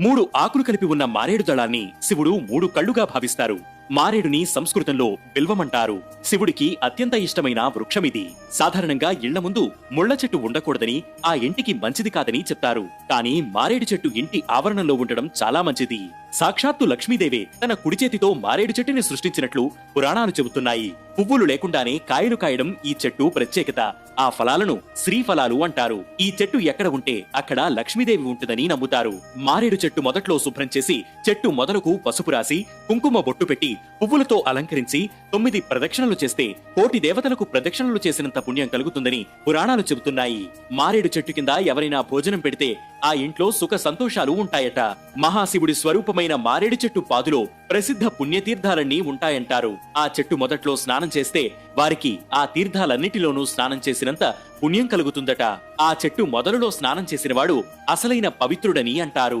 మూడు ఆకులు కలిపి ఉన్న మారేడు దళాన్ని శివుడు మూడు కళ్ళుగా భావిస్తారు. మారేడుని సంస్కృతంలో బిల్వమంటారు. శివుడికి అత్యంత ఇష్టమైన వృక్షమిది. సాధారణంగా ఇళ్ళ ముందు ముళ్ళ చెట్టు ఉండకూడదని ఆ ఇంటికి మంచిది కాదని చెప్తారు. కానీ మారేడు చెట్టు ఇంటి ఆవరణలో ఉండడం చాలా మంచిది. సాక్షాత్తు లక్ష్మీదేవే తన కుడి చేతితో మారేడు చెట్టుని సృష్టించినట్లు పురాణాలు చెబుతున్నాయి. పువ్వులు లేకుండానే కాయలు కాయడం ఈ చెట్టు ప్రత్యేకత. ఆ ఫలాలను శ్రీఫలాలు అంటారు. ఈ చెట్టు ఎక్కడ ఉంటే అక్కడ లక్ష్మీదేవి ఉంటుందని నమ్ముతారు. మారేడు చెట్టు మొదట్లో శుభ్రం చేసి చెట్టు మొదలకు పసుపు రాసి కుంకుమ బొట్టు పెట్టి పువ్వులతో అలంకరించి తొమ్మిది ప్రదక్షిణలు చేస్తే కోటి దేవతలకు ప్రదక్షిణలు చేసినంత పుణ్యం కలుగుతుందని పురాణాలు చెబుతున్నాయి. మారేడు చెట్టు కింద ఎవరైనా భోజనం పెడితే ఆ ఇంట్లో సుఖ సంతోషాలు ఉంటాయట. మహాశివుడి స్వరూపమైన మారేడు చెట్టు పాదులో ప్రసిద్ధ పుణ్యతీర్థాలన్నీ ఉంటాయంటారు. ఆ చెట్టు మొదట్లో స్నానం చేస్తే వారికి ఆ తీర్థాలన్నిటిలోనూ స్నానం చేసినంత పుణ్యం కలుగుతుందట. ఆ చెట్టు మొదలులో స్నానం చేసినవాడు అసలైన పవిత్రుడని అంటారు.